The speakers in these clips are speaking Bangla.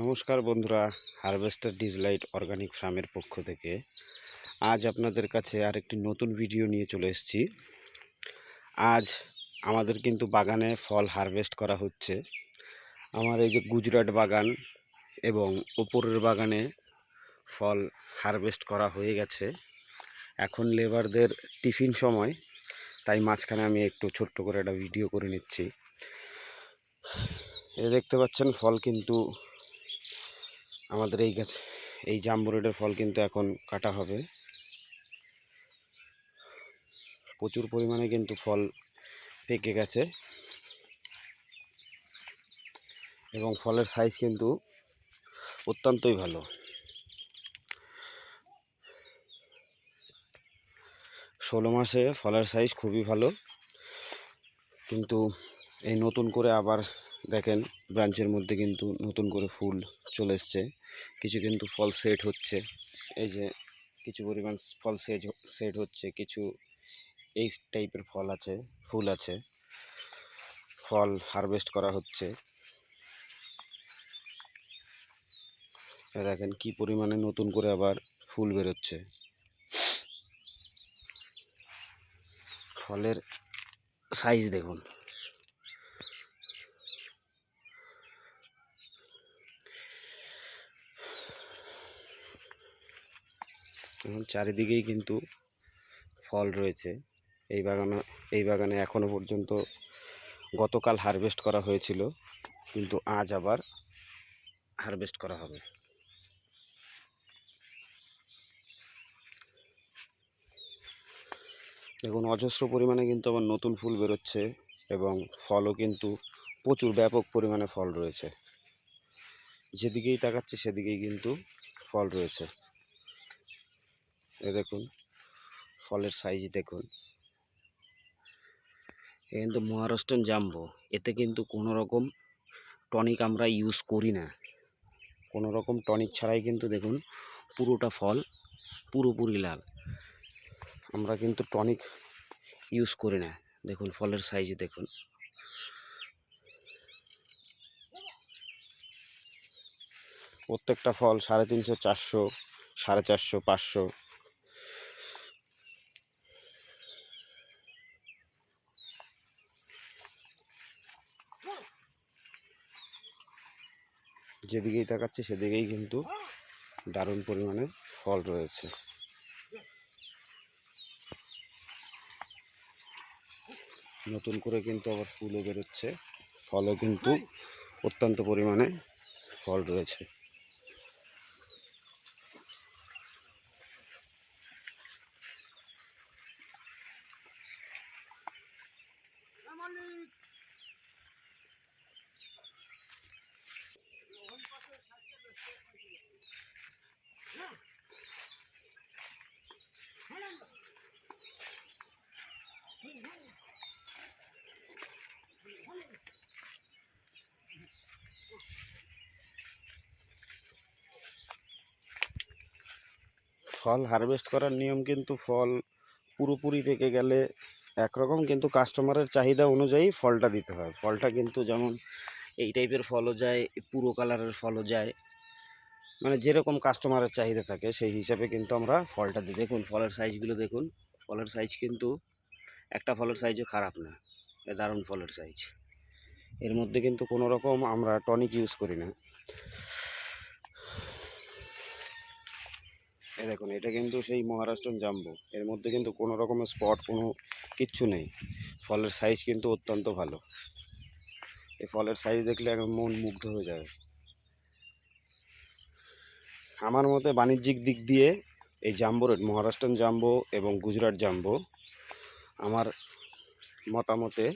নমস্কার বন্ধুরা হারভেস্টার ডিজলাইট অর্গানিক ফার্মের পক্ষ থেকে। আজ আপনাদের কাছে আরেকটি নতুন ভিডিও নিয়ে চলে এসেছি। আজ আমাদের কিন্তু বাগানে ফল হারভেস্ট করা হচ্ছে। আমার এই যে গুজরাট বাগান এবং ওপরের বাগানে ফল হারভেস্ট করা হয়ে গেছে। এখন লেবারদের টিফিন সময়, তাই মাঝখানে আমি একটু ছোট্ট করে একটা ভিডিও করে নিচ্ছি। এ দেখতে পাচ্ছেন, ফল কিন্তু আমাদের এই গাছ, এই জাম্বু রেডের ফল কিন্তু এখন কাটা হবে। প্রচুর পরিমাণে কিন্তু ফল পেকে গেছে। এবং ফলের সাইজ কিন্তু অত্যন্তই ভালো। ষোলো মাসে ফলের সাইজ খুবই ভালো। কিন্তু এই নতুন করে আবার দেখেন, ব্রাঞ্চের মধ্যে কিন্তু নতুন করে ফুল চলে এসছে। কিছু কিন্তু ফল সেট হচ্ছে। এই যে কিছু পরিমাণ ফল সেট সেট হচ্ছে, কিছু এই টাইপের ফল আছে, ফুল আছে। ফল হারভেস্ট করা হচ্ছে। দেখেন কি পরিমাণে নতুন করে আবার ফুল বেরোচ্ছে। ফলের সাইজ দেখুন। এখন চারিদিকেই কিন্তু ফল রয়েছে। এই বাগানে এই বাগানে এখনও পর্যন্ত গতকাল হারভেস্ট করা হয়েছিল, কিন্তু আজ আবার হারভেস্ট করা হবে। দেখুন, অজস্র পরিমাণে কিন্তু আবার নতুন ফুল বেরোচ্ছে এবং ফলও কিন্তু প্রচুর ব্যাপক পরিমাণে ফল রয়েছে। যেদিকেই তাকাচ্ছে, সেদিকেই কিন্তু ফল রয়েছে। এ দেখুন, ফলের সাইজ দেখুন। এ কিন্তু মহারাষ্ট্রান জাম্বো। এতে কিন্তু কোনো রকম টনিক আমরা ইউজ করি না। কোনো রকম টনিক ছাড়াই কিন্তু দেখুন, পুরোটা ফল পুরোপুরি লাল। আমরা কিন্তু টনিক ইউজ করি না। দেখুন, ফলের সাইজ দেখুন। প্রত্যেকটা ফল সাড়ে তিনশো, চারশো, সাড়ে চারশো, পাঁচশো। যেদিকেই তাকাচ্ছি সেদিকেই কিন্তু দারুণ পরিমাণে ফল রয়েছে। নতুন করে কিন্তু আবার ফুলও বেরোচ্ছে। ফলও কিন্তু অত্যন্ত পরিমাণে ফল রয়েছে। ফল হারভেস্ট করার নিয়ম কিন্তু ফল পুরোপুরি পেকে গেলে একরকম, কিন্তু কাস্টমারের চাহিদা অনুযায়ী ফলটা দিতে হয়। ফলটা কিন্তু যেমন এই টাইপের ফলও যায়, পুরো কালারের ফলও যায়। মানে যেরকম কাস্টমারের চাহিদা থাকে, সেই হিসাবে কিন্তু আমরা ফলটা দিই। দেখুন, ফলের সাইজগুলো দেখুন। ফলের সাইজ কিন্তু একটা ফলের সাইজও খারাপ না। এ দারুণ ফলের সাইজ এর মধ্যে কিন্তু কোনো রকম আমরা টনিক ইউজ করি না। এই দেখুন, এটা কিন্তু সেই মহারাষ্ট্রন জাম্বো। এর মধ্যে কিন্তু কোনো রকমের স্পট, কোনো কিচ্ছু নেই। ফলের সাইজ কিন্তু অত্যন্ত ভালো। এই ফলের সাইজ দেখলে একদম মন মুগ্ধ হয়ে যাবে। আমার মতে বাণিজ্যিক দিক দিয়ে এই জাম্বো রেট মহারাষ্ট্রন জাম্বো এবং গুজরাট জাম্বো আমার মতামতে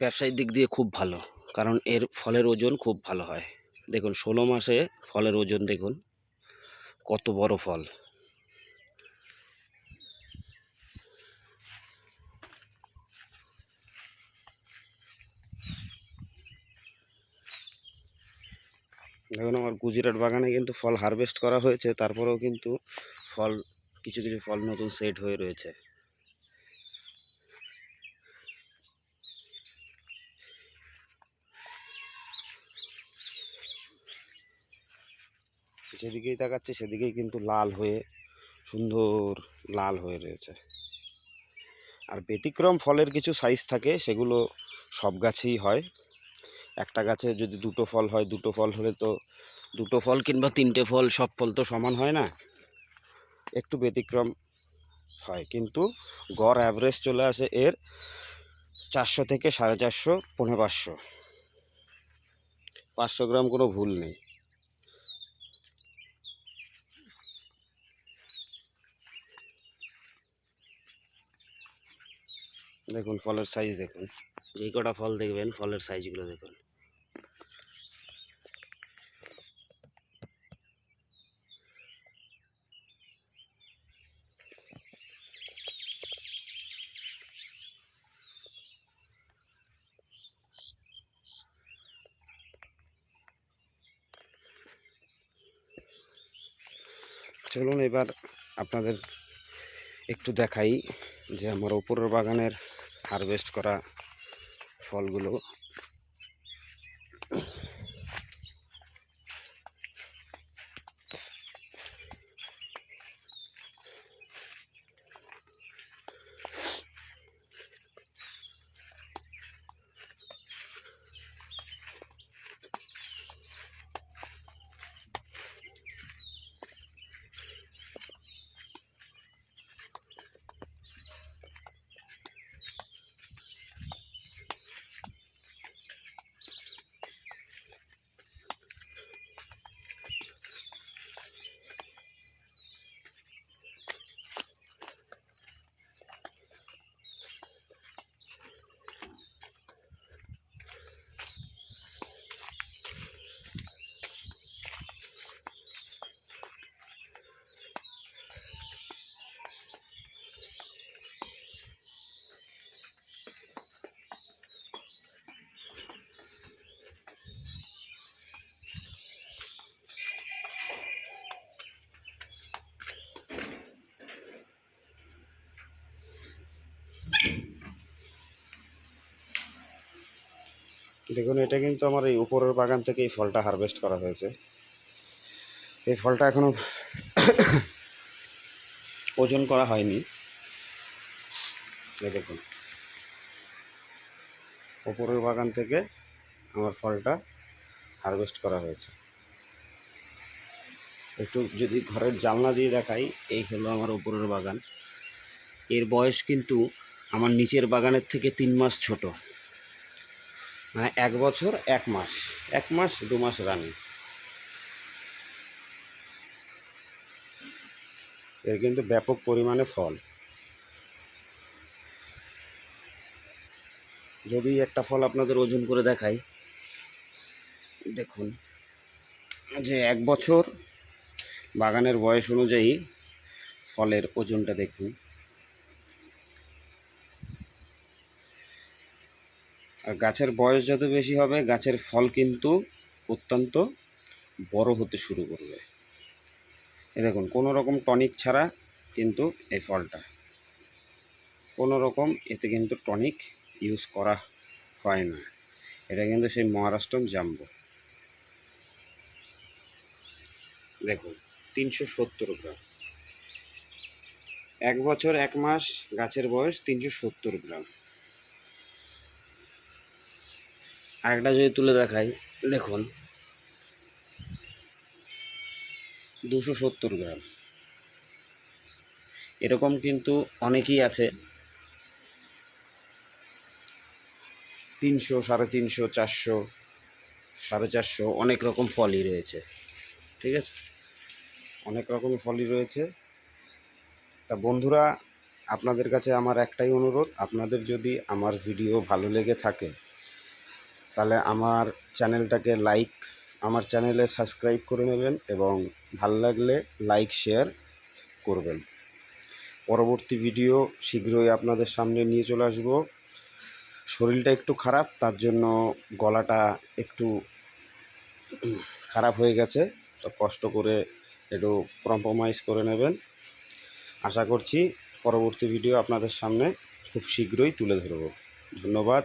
ব্যবসায়িক দিক দিয়ে খুব ভালো। কারণ এর ফলের ওজন খুব ভালো হয়। দেখুন, ষোলো মাসে ফলের ওজন দেখুন। কত বড় ফল। দেখুন, আমার গুজরাট বাগানে কিন্তু ফল হারভেস্ট করা হয়েছে, তারপরেও কিন্তু ফল, কিছু কিছু ফল নতুন সেট হয়ে রয়েছে। যেদিকেই তাকাচ্ছে সেদিকেই কিন্তু লাল হয়ে, সুন্দর লাল হয়ে রয়েছে। আর ব্যতিক্রম ফলের কিছু সাইজ থাকে, সেগুলো সব গাছেই হয়। একটা গাছে যদি দুটো ফল হয়, দুটো ফল হলে তো দুটো ফল কিংবা তিনটে ফল, সব ফল তো সমান হয় না। একটু ব্যতিক্রম হয়, কিন্তু গড় অ্যাভারেজ চলে আসে এর চারশো থেকে সাড়ে চারশো পনেরো পাঁচশো। পাঁচশো গ্রাম কোনো ভুল নেই। দেখুন ফলের সাইজ দেখুন। যেই কটা ফল দেখবেন ফলের সাইজগুলো দেখুন। চলুন এবার আপনাদের একটু দেখাই যে আমার উপরের বাগানের হারভেস্ট করা ফলগুলো দেখুন, এটা কিন্তু আমার এই উপরের বাগান থেকে এই ফলটা হারভেস্ট করা হয়েছে। এই ফলটা এখনও ওজন করা হয়নি। দেখুন। উপরের বাগান থেকে আমার ফলটা হারভেস্ট করা হয়েছে। একটু যদি ঘরের জানলা দিয়ে দেখাই, এই হলো আমার উপরের বাগান। এর বয়স কিন্তু আমার নিচের বাগানের থেকে তিন মাস ছোট। মানে এক বছর, এক মাস। এক মাস, দু মাস রানিং এর কিন্তু ব্যাপক পরিমাণে ফল। যদি একটা ফল আপনাদের ওজন করে দেখাই, দেখুন, যে এক বছর বাগানের বয়স অনুযায়ী ফলের ওজনটা দেখুন। গাছের বয়স যত বেশি হবে, গাছের ফল কিন্তু অত্যন্ত বড় হতে শুরু করবে। এ দেখুন, কোনো রকম টনিক ছাড়া কিন্তু এই ফলটা, কোনো রকম এতে কিন্তু টনিক ইউজ করা হয় না। এটা কিন্তু সেই মহারাষ্ট্রন জাম্বো। দেখুন, তিনশো সত্তর গ্রাম। এক বছর, এক মাস গাছের বয়স তিনশো সত্তর গ্রাম। আরেকটা যদি তুলে দেখাই, দেখুন। দুশো সত্তর গ্রাম। এরকম কিন্তু অনেকই আছে। তিনশো, সাড়ে তিনশো, চারশো, সাড়ে চারশো, অনেক রকম ফলই রয়েছে। ঠিক আছে? অনেক রকম ফলই রয়েছে। তা বন্ধুরা, আপনাদের কাছে আমার একটাই অনুরোধ, আপনাদের যদি আমার ভিডিও ভালো লেগে থাকে তাহলে আমার চ্যানেলটাকে লাইক, আমার চ্যানেলে সাবস্ক্রাইব করে নেবেন এবং ভালো লাগলে লাইক, শেয়ার করবেন। পরবর্তী ভিডিও শীঘ্রই আপনাদের সামনে নিয়ে চলে আসব। শরীরটা একটু খারাপ, তার জন্য গলাটা একটু খারাপ হয়ে গেছে, তো কষ্ট করে একটু কম্প্রোমাইজ করে নেবেন। আশা করছি পরবর্তী ভিডিও আপনাদের সামনে খুব শীঘ্রই তুলে ধরব। ধন্যবাদ।